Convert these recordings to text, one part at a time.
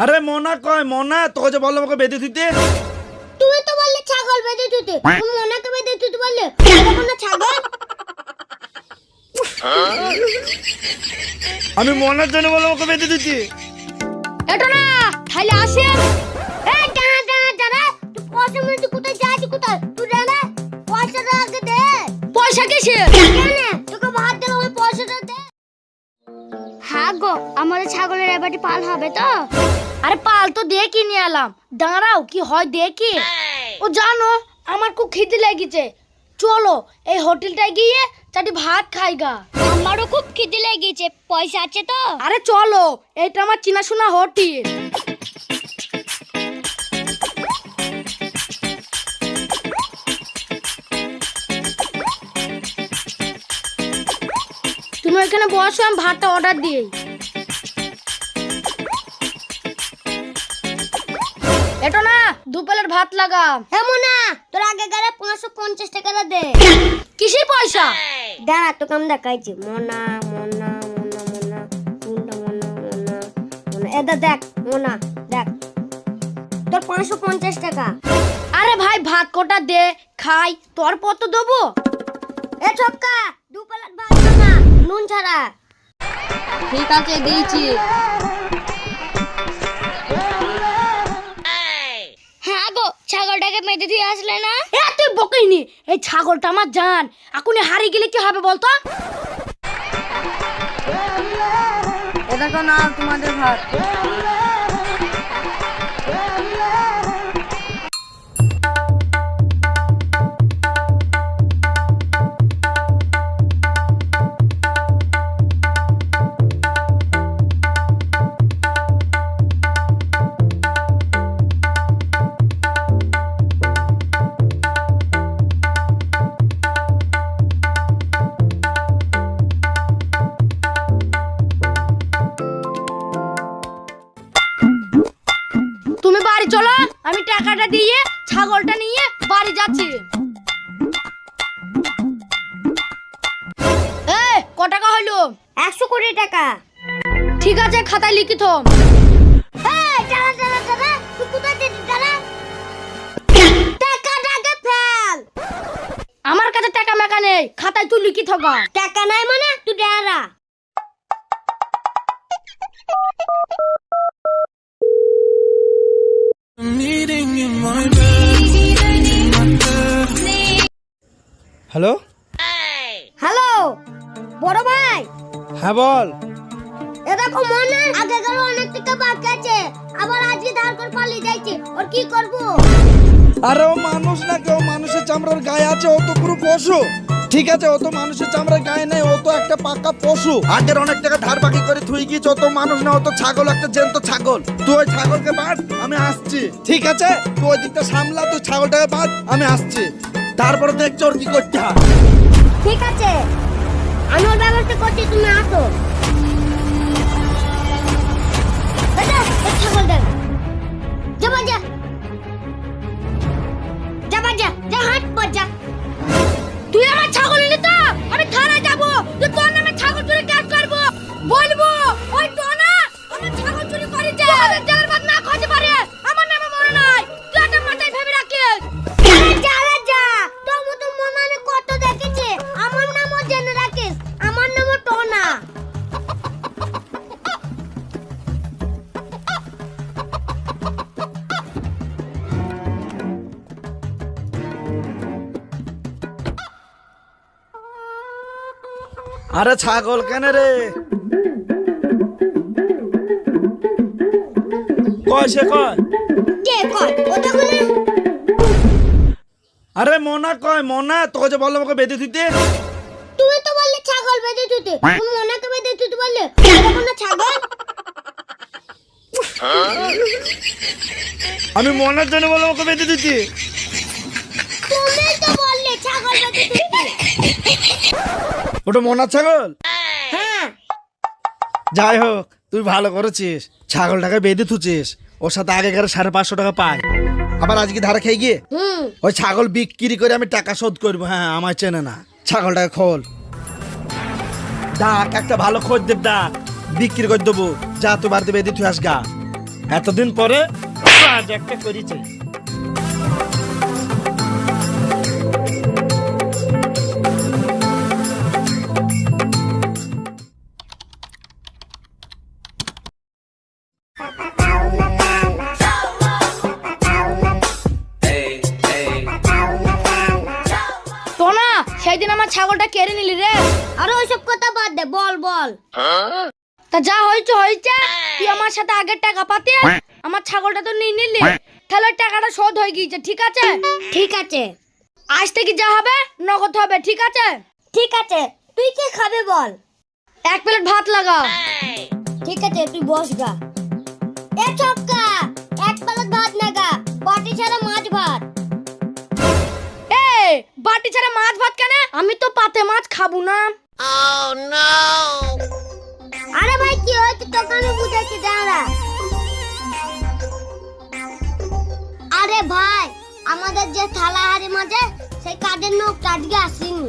আরে মনা কয় মনা তোকে যে বললাম ওকে বেঁধে দিতে। তুমি তো বললে ছাগল বেঁধে দিতে। তুমি ওনাকে বেঁধে দিতে বললে? এটা কোনো ছাগল? আমি মনার জন্য বললাম ওকে বেঁধে দিতে। এটা না তাহলে আসে। এই দাঁড়া দাঁড়া দাঁড়া। তুই পয়সা কোথায় যাচ্ছি কোথায়? তুই দাঁড়া পয়সাটা আগে দে। পয়সা কিসে এবারটি পাল হবে তো? আরে পাল তো দেখি নিয়ে এলাম। দাঁড়াও কি হয় দেখি। ও জানো আমার খুব খিদে লেগেছে। চলো এই হোটেলটায় গিয়ে চারটি ভাত খাইগা আমারও খুব খিদে লেগেছে পয়সা আছে তো। আরে চলো এটা আমার চিনাশোনা হোটেল। তুমি এখানে বসো আমি ভাতটা অর্ডার দিই। এটা না দু প্লেট ভাত লাগা হ্যাঁ মোনা তোর আগে গেলে পাঁচশো পঞ্চাশ টাকা দে। কিসের পয়সা? দাঁড়া তোকে আমি দেখাইছি। মোনা মোনা মোনা মোনা কোনটা মোনা মোনা মোনা। এটা দেখ মোনা দেখ। তোর পাঁচশো পঞ্চাশ টাকা। আরে ভাই ভাত কোটা দে খাই তোর পর তো দেবো? এ ছক্কা দু প্লেট ভাত না নুন ছাড়া। ঠিক আছে দিয়েছি। ছাগলটাকে মেঁধে দিয়ে আসলে না এ তুই বকিনি এই ছাগলটা আমার জান এখনই হারিয়ে গেলে কি হবে বলতো এটা তো না তোমাদের ভাত চলো আমি টাকাটা দিয়ে ছাগলটা নিয়ে বাড়ি যাচ্ছি। ক টাকা হলো একশো কোটি টাকা। ঠিক আছে খাতায় লিখিত আমার কাছে টাকা মেকা নেই খাতায় তুই লিখিত গা টাকা নাই মানে? হ্যালো? হ্যালো বড় ভাই। হ্যাঁ বল। এ দেখো মনে আগে গেল অনেক টাকা বাকি আছে আবার আজকে ধার করে পালিয়ে যাইছে। ওর কি করব? আরে ও মানুষ না কেউ মানুষের চামড়ার গায়ে আছে ও তো পুরো পশু। ঠিক আছে অত মানুষের চামড়া গায়ে নেই, ও তো একটা পাকা পশু। আগের অনেক টাকা ধার বাকি করে থুই গিয়েছ, ও তো মানুষ না, ও তো ছাগল, একটা জ্যান্ত ছাগল। তুই ওই ছাগলকে বাঁধ, আমি আসছি। ঠিক আছে, তুই ওই দিকটা সামলা, তুই ছাগলটাকে বাঁধ, আমি আসছি। তারপরে দেখছ ওর কি করতে হয়। ঠিক আছে, আমি ওর ব্যবস্থা করছি, তুমি আসো। যা যা। যা হাট পর যা। আরে ছাগল কেন রে? কয় সে কয়? আরে মনা কয় মনা তোকে যে বললাম ওকে বেঁধে দিতে। তুই তো বললে ছাগল বেঁধে দিতে। তুমি ওনাকে বেঁধে দিতে বললে? এটা কোনো ছাগল? আমি মনার জন্য বললাম ওকে বেঁধে দিতে। তুমি তো বললে ছাগল বেঁধে দিতে। ওটা মনার ছাগল? হ্যাঁ। যাই হোক তুই ভালো করেছিস। ছাগলটাকে বেঁধে থুছিস ওর সাথে আগে গেলে সাড়ে পাঁচশো টাকা পাই আবার আজকে ধারে খেয়ে গিয়ে ওই ছাগল বিক্রি করে আমি টাকা শোধ করব। হ্যাঁ আমায় চেনে না। ছাগলটাকে খোল। ডাক একটা ভালো খোঁজ দেব ডাক। বিক্রি করে দেবো। যা তুই বাড়িতে বেঁধে তুই আসগা এতদিন পরে একটা করেছে। বল। বল তা যা হয়েছে হয়েছে। তুই আমার সাথে আগের টাকা পাতে? আমার ছাগলটা তো নিয়ে নিলি। তাহলে টাকাটা শোধ হয়ে গিয়েছে ঠিক আছে? ঠিক আছে। আজ থেকে যা হবে নগদ হবে ঠিক আছে? ঠিক আছে। তুই কি খাবে বল? এক প্লেট ভাত লাগা। ঠিক আছে তুই বস গা। এ ছক্কা এক প্লেট ভাত লাগা বাটি ছাড়া মাছ ভাত। এ বাটি ছাড়া মাছ ভাত কেন? আমি তো পাতে মাছ খাব না। ভাই কি হয়েছে তোকে বুঝাচ্ছি দাঁড়া। আরে ভাই আমাদের যে থালা হাড়ি মাঝে সেই কাজের লোক আজকে আসেনি।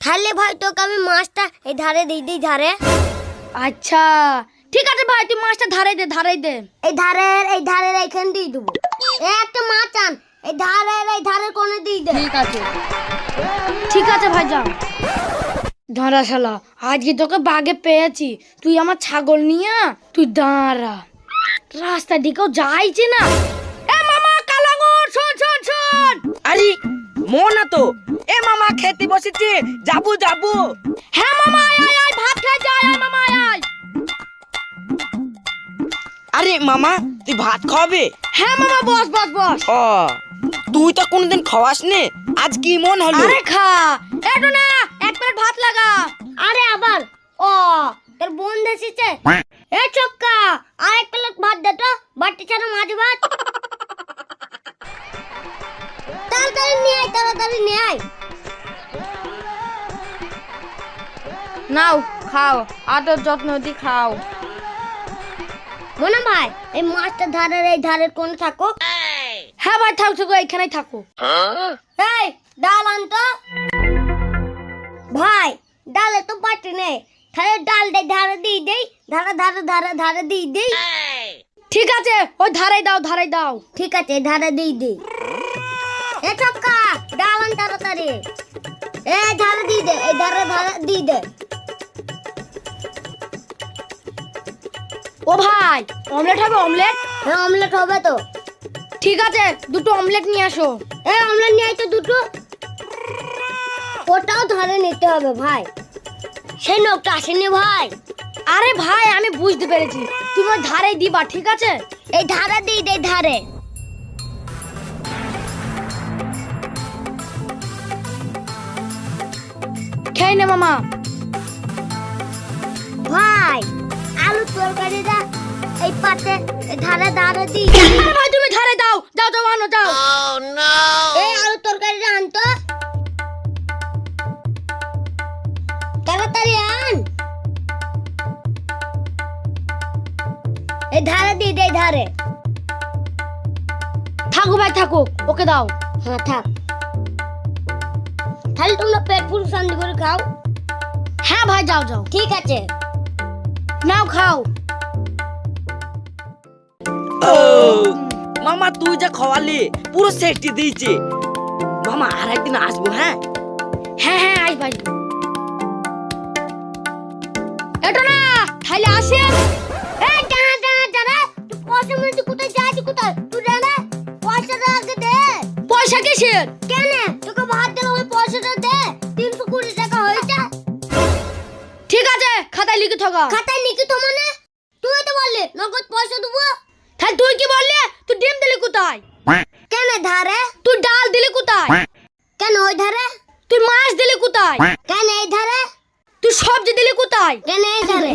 তাহলে ভাই তোকে আমি মাছটা এই ধারে দিই দিই ধারে। আচ্ছা ঠিক আছে ভাই তুই মাছটা ধারে দে ধারে দে। এই ধারের এই ধারের এইখানে দিয়ে দেবো। এই একটা মাছ আন এই ধারের এই ধারের কোণে দিয়ে দে। ঠিক আছে। ঠিক আছে ভাই যাও দাঁড়া শালা আজকে তোকে বাগে পেয়েছি। তুই আমার ছাগল নিয়ে তুই দাঁড়া। রাস্তা দিকেও যাইছে না। এ মামা কালাঙ্গুর শোন শোন শোন। আরে মোনা তো। এ মামা খেতে বসেছে। যাব যাব। হ্যাঁ মামা আয় আয় আয় ভাত খাই যাই আয় মামা আয় আয়। আরে মামা তুই ভাত খাওয়াবে? হ্যাঁ মামা বস বস বস। ও তুই তো কোনোদিন খাওয়াস নে আজ কি মন হলো? আরে খা এটো না প্লেট ভাত লাগা। আরে আবার। ও তোর বোন দেশিছে এ চক্কা আর এক প্লেট ভাত দে তো বাটি ছাড়া মাছ ভাত। তাড়াতাড়ি নিয়ে আয় তাড়াতাড়ি নিয়ে আয়। নাও খাও আদর যত্ন দি খাও। মনে ভাই এই মাছটা ধারের এই ধারের কোন থাকো। হ্যাঁ ভাই থাকো এইখানেই থাকো। এই ডাল আনতো ডালে তো পাটি নেই। তাহলে ডাল দে ধারে দিয়ে দেই। ধারে ধারে ধারে ধারে দিয়ে দেই। ঠিক আছে ওই ধারে দাও ধারে দাও। ঠিক আছে ধারে দিয়ে দেই। এ চক্কা ডাল আন তাড়াতাড়ি। এ ধারে দিয়ে দে এই ধারে ধারে দিয়ে দে। ও ভাই অমলেট হবে অমলেট? হ্যাঁ অমলেট হবে তো। ঠিক আছে দুটো অমলেট নিয়ে আসো। এ অমলেট নিয়ে আইতো দুটো। ওটাও ধরে নিতে হবে ভাই। সেই নোকটা আসেনি ভাই। আরে ভাই আমি বুঝতে পেরেছি। তুমি ওই ধারে দিবা ঠিক আছে? এই ধারে দিই দে ধারে। খেয়ে নে মামা। ভাই আলু তরকারিটা এই পাতে এই ধারে ধারে দিই। ভাই তুমি ধারে দাও। যাও যাও আনো যাও। এই আলু তরকারিটা আনতো। ধারে থাকো ভাই থাকো ওকে দাও। হ্যাঁ থাক। তাহলে তোমরা পেট পুরো শান্তি করে খাও। হ্যাঁ ভাই যাও যাও। ঠিক আছে। নাও খাও। ও মামা তুই যা খাওয়ালি পুরো সেফটি দিয়েছে। মামা আর একদিন আসব হ্যাঁ? হ্যাঁ হ্যাঁ আই ভাই এটা না তাহলে আসেন। এই তুই পয়সা মানে কোথায়? যাচ্ছিস কোথায়? তুই দাঁড়া পয়সাটা আগে দে। পয়সা কিসের? কেন? তোকে ভাত দিলে ওই পয়সাটা দে। তিনশো কুড়ি টাকা হয়েছে। ঠিক আছে খাতায় লিখে থাকা। খাতায় লিখে তো মানে? তুই তো বললি নগদ পয়সা দেবো? তাহলে তুই কি বললি? তুই ডিম দিলি কোথায়? কেন ধারে? তুই ডাল দিলি কোথায়? কেন ওই ধারে? তুই মাছ দিলি কোথায়? কেন এই ধারে? তুই সবজি দিলি কোথায়? কেন এই ধারে?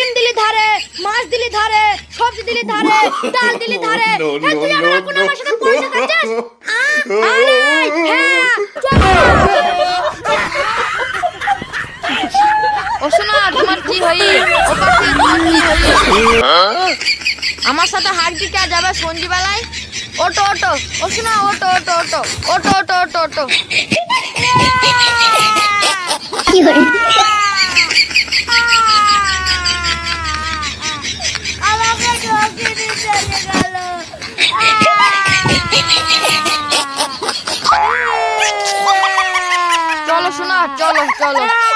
ডিম দিলি ধারে মাছ দিলি ধারে সবজি দিলি ধারে ডাল দিলি ধারে। হ্যাঁ, তুই আবার এখন আমার সাথে পয়সা খাচ্ছিস আরে, হ্যাঁ, চল। তোমার কি হই ও পাখি তোমার কি হই আমার সাথে হাট দিতে যাবে সন্ধ্যেবেলায় ওটো ওটো ও শোনা ওটো ওটো ওটো ওটো ওটো ওটো ওটো। কি হলো? চলো শোনা চলো চলো